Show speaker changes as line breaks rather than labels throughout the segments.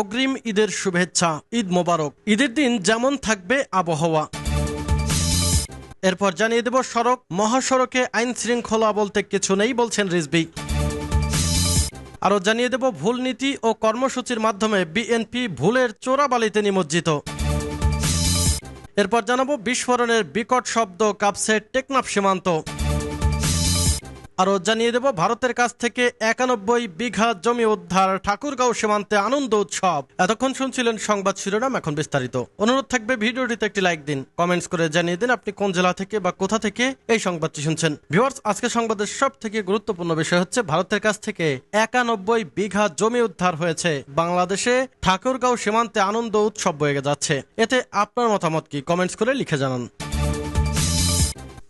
অগ্রিম ঈদের শুভেচ্ছা, ঈদ মোবারক। ঈদের দিন যেমন থাকবে আবহাওয়া। এরপর জানিয়ে দেব সড়ক। মহাসড়কে আইন শৃঙ্খলা বলতে কিছু নেই বলছেন রিজবি আরও জানিয়ে দেব ভুল নীতি ও কর্মসূচির মাধ্যমে বিএনপি ভুলের চোরাবালিতে নিমজ্জিত। এরপর জানাব বিস্ফোরণের বিকট শব্দ কাঁপছে টেকনাফ সীমান্ত। আরও জানিয়ে দেব, ভারতের কাছ থেকে একানব্বই বিঘা জমি উদ্ধার ঠাকুরগাঁও সীমান্তে আনন্দ উৎসব। এতক্ষণ শুনছিলেন সংবাদ শিরোনাম, এখন বিস্তারিত। অনুরোধ থাকবে, ভিডিওটিতে একটি লাইক দিন, কমেন্টস করে জানিয়ে দিন আপনি কোন জেলা থেকে বা কোথা থেকে এই সংবাদটি শুনছেন। ভিউয়ার্স আজকে সংবাদের সব থেকে গুরুত্বপূর্ণ বিষয় হচ্ছে, ভারতের কাছ থেকে একানব্বই বিঘা জমি উদ্ধার হয়েছে। বাংলাদেশে ঠাকুরগাঁও সীমান্তে আনন্দ উৎসব বয়ে যাচ্ছে। এতে আপনার মতামত কি? কমেন্টস করে লিখে জানান।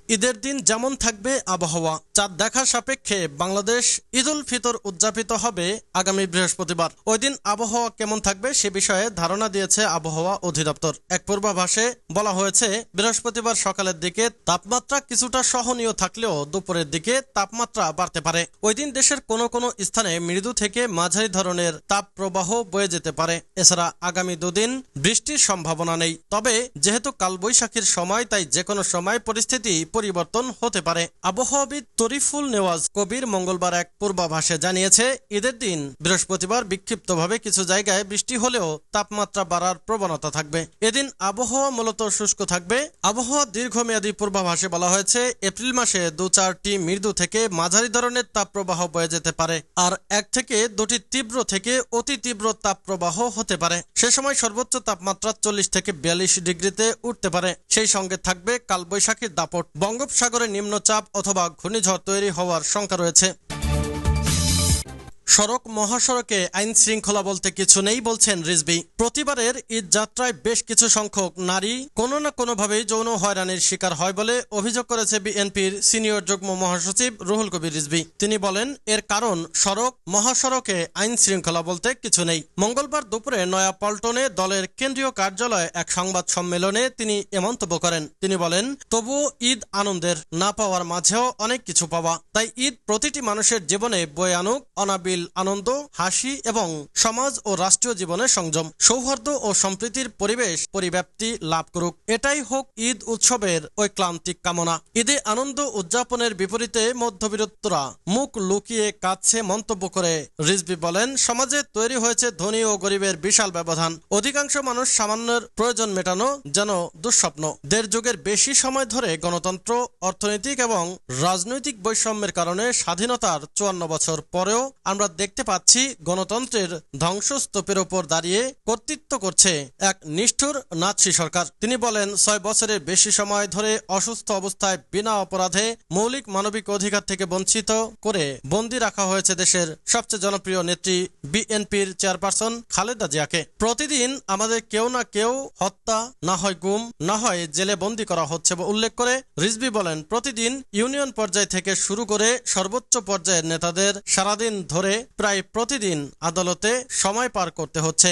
ঈদের দিন যেমন থাকবে আবহাওয়া, চাঁদ দেখা সাপেক্ষে বাংলাদেশ ঈদ উল ফিতর উদযাপিত হবে আগামী বৃহস্পতিবার। ওই দিন আবহাওয়া কেমন থাকবে সে বিষয়ে ধারণা দিয়েছে আবহাওয়া অধিদপ্তর। এক পূর্বাভাসে বলা হয়েছে, বৃহস্পতিবার সকালের দিকে তাপমাত্রা কিছুটা সহনীয় থাকলেও দুপুরের দিকে তাপমাত্রা বাড়তে পারে। ওই দিন দেশের কোনো কোনো স্থানে মৃদু থেকে মাঝারি ধরনের তাপ প্রবাহ বয়ে যেতে পারে। এছাড়া আগামী দুদিন বৃষ্টির সম্ভাবনা নেই। তবে যেহেতু কালবৈশাখীর সময়, তাই যে কোনো সময় পরিস্থিতি পরিবর্তন হতে পারে। আবহাওয়াবিদ তরিফুল নেওয়াজ কবির মঙ্গলবার এক পূর্বাভাসে জানিয়েছে, ঈদের দিন বৃহস্পতিবার বিক্ষিপ্তভাবে কিছু জায়গায় বৃষ্টি হলেও তাপমাত্রা বাড়ার প্রবণতা থাকবে। এদিন আবহাওয়া মূলত শুষ্ক থাকবে। আবহাওয়া দীর্ঘমেয়াদী পূর্বাভাসে বলা হয়েছে, এপ্রিল মাসে দু চারটি মৃদু থেকে মাঝারি ধরনের তাপপ্রবাহ বয়ে যেতে পারে, আর এক থেকে দুটি তীব্র থেকে অতি তীব্র তাপপ্রবাহ হতে পারে। সে সময় সর্বোচ্চ তাপমাত্রা চল্লিশ থেকে বিয়াল্লিশ ডিগ্রিতে উঠতে পারে। সেই সঙ্গে থাকবে কালবৈশাখীর দাপট। বঙ্গোপসাগরে নিম্নচাপ অথবা ঘূর্ণিঝড় তৈরি হওয়ার শঙ্কা রয়েছে। সড়ক, মহাসড়কে আইন শৃঙ্খলা বলতে কিছু নেই বলছেন রিজবি প্রতিবারের ঈদ যাত্রায় বেশ কিছু সংখ্যক নারী কোনো না কোনোভাবেই যৌন হয়রানির শিকার হয় বলে অভিযোগ করেছে বিএনপির সিনিয়র যুগ্ম মহাসচিব রুহুল কবির রিজবি তিনি বলেন, এর কারণ সড়ক, মহাসড়কে আইন শৃঙ্খলা বলতে কিছু নেই। মঙ্গলবার দুপুরে নয়া পল্টনে দলের কেন্দ্রীয় কার্যালয়ে এক সংবাদ সম্মেলনে তিনি এ মন্তব্য করেন। তিনি বলেন, তবুও ঈদ আনন্দের না পাওয়ার মাঝেও অনেক কিছু পাওয়া। তাই ঈদ প্রতিটি মানুষের জীবনে বয়ে আনুক অনাবিল আনন্দ, হাসি এবং সমাজ ও রাষ্ট্রীয় জীবনে সংযম, সৌহার্দ্য ও সম্প্রীতির পরিবেশ পরিব্যাপ্তি লাভ করুক। এটাই হোক ঈদ উৎসবের ঐক্লান্তিক কামনা। ঈদে আনন্দ উদযাপনের বিপরীতে মধ্যবিরত্তরা মুখ লুকিয়ে কাছে মন্তব্য করে রিজবি বলেন, সমাজে তৈরি হয়েছে ধনী ও গরিবের বিশাল ব্যবধান। অধিকাংশ মানুষ সামান্যের প্রয়োজন মেটানো যেন দুঃস্বপ্ন। দেড় যুগের বেশি সময় ধরে গণতন্ত্র, অর্থনৈতিক এবং রাজনৈতিক বৈষম্যের কারণে স্বাধীনতার চুয়ান্ন বছর পরেও আমরা দেখতে পাচ্ছি গণতন্ত্রের ধ্বংসস্তূপের ওপর দাঁড়িয়ে কর্তৃত্ব করছে এক নিষ্ঠুর নাৎসি সরকার। তিনি বলেন, ছয় বছরের বেশি সময় ধরে অসুস্থ অবস্থায় বিনা অপরাধে মৌলিক মানবিক অধিকার থেকে বঞ্চিত করে বন্দী রাখা হয়েছে দেশের সবচেয়ে জনপ্রিয় নেত্রী বিএনপির চেয়ারপারসন খালেদা জিয়াকে। প্রতিদিন আমাদের কেউ না কেউ হত্যা, না হয় গুম, না হয় জেলে বন্দী করা হচ্ছে উল্লেখ করে রিজবি বলেন, প্রতিদিন ইউনিয়ন পর্যায় থেকে শুরু করে সর্বোচ্চ পর্যায়ের নেতাদের সারাদিন ধরে প্রায় প্রতিদিন আদালতে সময় পার করতে হচ্ছে।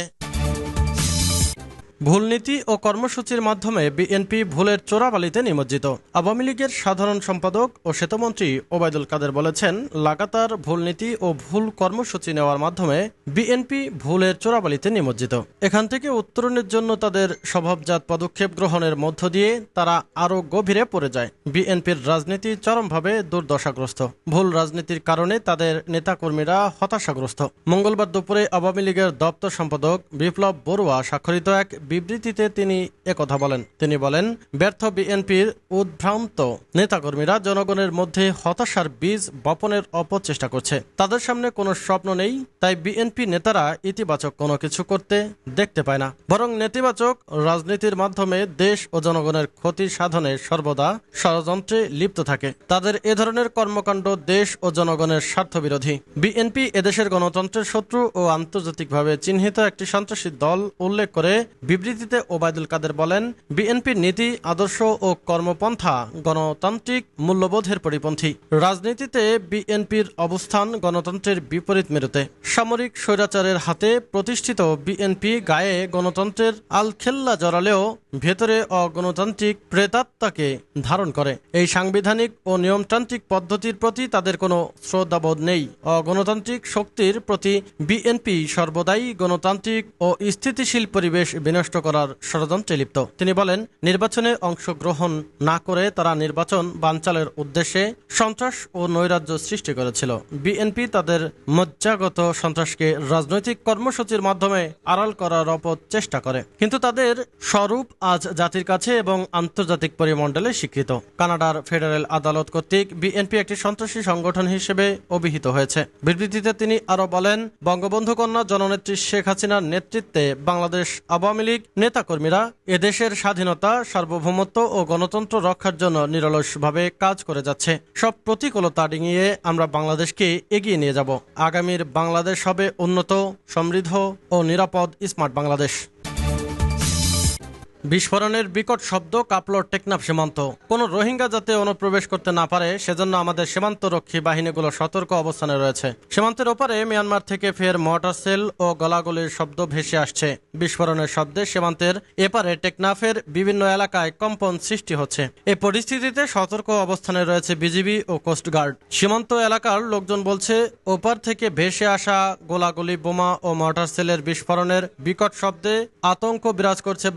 ভুল নীতি ও কর্মসূচির মাধ্যমে বিএনপি ভুলের চোরাবালিতে নিমজ্জিত। আওয়ামী লীগের সাধারণ সম্পাদক ও সেতুমন্ত্রী ওবায়দুল কাদের বলেছেন, লাগাতার ভুল নীতি ও ভুল কর্মসূচি নেওয়ার মাধ্যমে বিএনপি ভুলের চোরাবালিতে নিমজ্জিত। এখান থেকে উত্তরণের জন্য তাদের স্বভাবজাত পদক্ষেপ গ্রহণের মধ্য দিয়ে তারা আরও গভীরে পড়ে যায়। বিএনপির রাজনীতি চরমভাবে দুর্দশাগ্রস্ত। ভুল রাজনীতির কারণে তাদের নেতাকর্মীরা হতাশাগ্রস্ত। মঙ্গলবার দুপুরে আওয়ামী লীগের দপ্তর সম্পাদক বিপ্লব বড়ুয়া স্বাক্ষরিত এক বিবৃতিতে তিনি একথা বলেন। তিনি বলেন, ব্যর্থ বিএনপির উদ্ভ্রান্ত নেতাকর্মীরা জনগণের মধ্যে হতাশার বীজ বপনের অপচেষ্টা করছে। তাদের সামনে কোনো স্বপ্ন নেই, তাই বিএনপি নেতারা ইতিবাচক কোনো কিছু করতে দেখতে পায় না। বরং নেতিবাচক রাজনীতির মাধ্যমে দেশ ও জনগণের ক্ষতি সাধনে সর্বদা ষড়যন্ত্রে লিপ্ত থাকে। তাদের এ ধরনের কর্মকাণ্ড দেশ ও জনগণের স্বার্থবিরোধী। বিএনপি এদেশের গণতন্ত্রের শত্রু ও আন্তর্জাতিকভাবে চিহ্নিত একটি সন্ত্রাসী দল উল্লেখ করে বিবৃতিতে ওবায়দুল কাদের বলেন, বিএনপির নীতি, আদর্শ ও কর্মপন্থা গণতান্ত্রিক মূল্যবোধের পরিপন্থী। রাজনীতিতে বিএনপির অবস্থান গণতন্ত্রের বিপরীত মেরুতে। সামরিক স্বৈরাচারের হাতে প্রতিষ্ঠিত বিএনপি গায়ে গণতন্ত্রের আলখেল্লা জড়ালেও ভেতরে অগণতান্ত্রিক প্রেতাত্মাকে ধারণ করে। এই সাংবিধানিক ও নিয়মতান্ত্রিক পদ্ধতির প্রতি তাদের কোনো শ্রদ্ধাবোধ নেই। অগণতান্ত্রিক শক্তির প্রতি বিএনপি সর্বদাই গণতান্ত্রিক ও স্থিতিশীল পরিবেশ বিনষ্ট করার ষড়যন্ত্রে লিপ্ত। তিনি বলেন, নির্বাচনে অংশগ্রহণ না করে তারা নির্বাচন বানচালের উদ্দেশ্যে সন্ত্রাস ও নৈরাজ্য সৃষ্টি করেছিল। বিএনপি তাদের মজ্জাগত সন্ত্রাসকে রাজনৈতিক কর্মসূচির মাধ্যমে আড়াল করার অপর চেষ্টা করে। কিন্তু তাদের স্বরূপ আজ জাতির কাছে এবং আন্তর্জাতিক পরিমণ্ডলে স্বীকৃত। কানাডার ফেডারেল আদালত কর্তৃক বিএনপি একটি সন্ত্রাসী সংগঠন হিসেবে অভিহিত হয়েছে। বিবৃতিতে তিনি আরও বলেন, বঙ্গবন্ধু কন্যা জননেত্রী শেখ হাসিনার নেতৃত্বে বাংলাদেশ আওয়ামী লীগ নেতাকর্মীরা এদেশের স্বাধীনতা, সার্বভৌমত্ব ও গণতন্ত্র রক্ষার জন্য নিরলসভাবে কাজ করে যাচ্ছে। সব প্রতিকূলতা ডিঙিয়ে আমরা বাংলাদেশকে এগিয়ে নিয়ে যাব। আগামীর বাংলাদেশ হবে উন্নত, সমৃদ্ধ ও নিরাপদ স্মার্ট বাংলাদেশ। বিস্ফোরণের বিকট শব্দ কাপল টেকনাফ সীমান্ত। কোনো রোহিঙ্গা যাতে অনুপ্রবেশ করতে না পারে, সেজন্য আমাদের সীমান্তরক্ষী বাহিনীগুলো সতর্ক অবস্থানে রয়েছে। সীমান্তের ওপারে মিয়ানমার থেকে ফের মর্টার সেল ও গলাগলির শব্দ ভেসে আসছে। বিস্ফোরণের শব্দে সীমান্তের এপারে টেকনাফের বিভিন্ন এলাকায় কম্পন সৃষ্টি হচ্ছে। এই পরিস্থিতিতে সতর্ক অবস্থানে রয়েছে বিজিবি ও কোস্টগার্ড সীমান্ত এলাকার লোকজন বলছে, ওপার থেকে ভেসে আসা গোলাগুলি বোমা ও মর্টার সেলের বিস্ফোরণের বিকট শব্দে আতঙ্ক বিরাজ করছে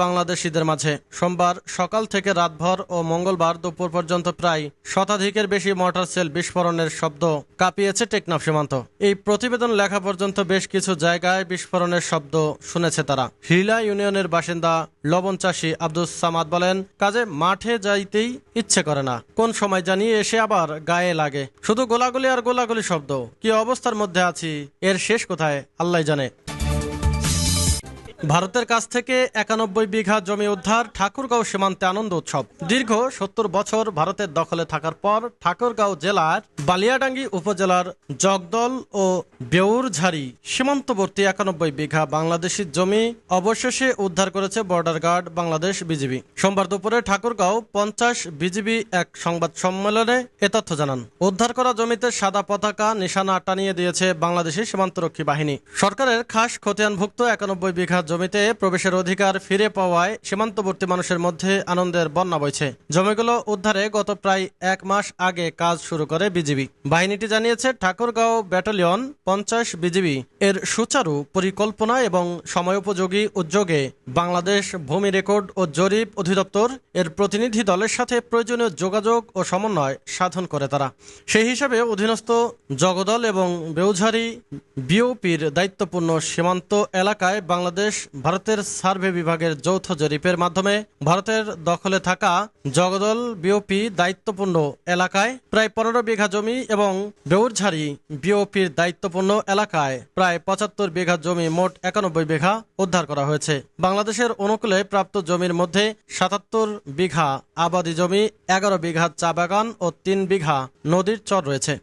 বাংলাদেশিদের মাঝে। সোমবার সকাল থেকে রাতভর ও মঙ্গলবার দুপুর পর্যন্ত প্রায় শতাধিকের বেশি মর্টার সেল বিস্ফোরণের শব্দ কাঁপিয়েছে টেকনাফ সীমান্ত। এই প্রতিবেদন লেখা পর্যন্ত বেশ কিছু জায়গায় বিস্ফোরণের শব্দ শুনেছে তারা। হিলা ইউনিয়নের বাসিন্দা লবণ চাষী আব্দুস সামাদ বলেন, কাজে মাঠে যাইতেই ইচ্ছে করে না। কোন সময় জানিয়ে এসে আবার গায়ে লাগে। শুধু গোলাগুলি আর গোলাগুলি শব্দ। কি অবস্থার মধ্যে আছি, এর শেষ কোথায়, আল্লাহ জানে। ভারতের কাছ থেকে একানব্বই বিঘা জমি উদ্ধার ঠাকুরগাঁও সীমান্তে আনন্দ উৎসব। দীর্ঘ সত্তর বছর ভারতের দখলে থাকার পর ঠাকুরগাঁও জেলার বালিয়াডাঙ্গি উপজেলার জগদল ও বেউরঝাড়ি সীমান্তবর্তী একানব্বই বিঘা বাংলাদেশি জমি অবশেষে উদ্ধার করেছে বর্ডার গার্ড বাংলাদেশ বিজিবি। সোমবার দুপুরে ঠাকুরগাঁও পঞ্চাশ বিজিবি এক সংবাদ সম্মেলনে এ তথ্য জানান। উদ্ধার করা জমিতে সাদা পতাকা, নিশানা টানিয়ে দিয়েছে বাংলাদেশি সীমান্তরক্ষী বাহিনী। সরকারের খাস খতিয়ানভুক্ত একানব্বই বিঘা জমিতে প্রবেশের অধিকার ফিরে পাওয়ায় সীমান্তবর্তী মানুষের মধ্যে আনন্দের বন্যা বইছে। জমিগুলো উদ্ধারে গত প্রায় এক মাস আগে কাজ শুরু করে বিজিবি। বাহিনীটি জানিয়েছে, ঠাকুরগাঁও ব্যাটালিয়ন পঞ্চাশ বিজিবি এর সুচারু পরিকল্পনা এবং সময়োপযোগী উদ্যোগে বাংলাদেশ ভূমি রেকর্ড ও জরিপ অধিদপ্তর এর প্রতিনিধি দলের সাথে প্রয়োজনীয় যোগাযোগ ও সমন্বয় সাধন করে তারা। সেই হিসাবে অধীনস্থ জগদল এবং বেউঝারি বিওপির দায়িত্বপূর্ণ সীমান্ত এলাকায় বাংলাদেশ ভারতের সার্ভে বিভাগের যৌথ জরিপের মাধ্যমে ভারতের দখলে থাকা জগদল বিওপি দায়িত্বপূর্ণ এলাকায় প্রায় পনেরো বিঘা জমি এবং বেউরঝাড়ি বিওপির দায়িত্বপূর্ণ এলাকায় প্রায় পঁচাত্তর বিঘা জমি মোট একানব্বই বিঘা উদ্ধার করা হয়েছে। বাংলাদেশের অনুকূলে প্রাপ্ত জমির মধ্যে সাতাত্তর বিঘা আবাদি জমি, এগারো বিঘা চা বাগান ও তিন বিঘা নদীর চর রয়েছে।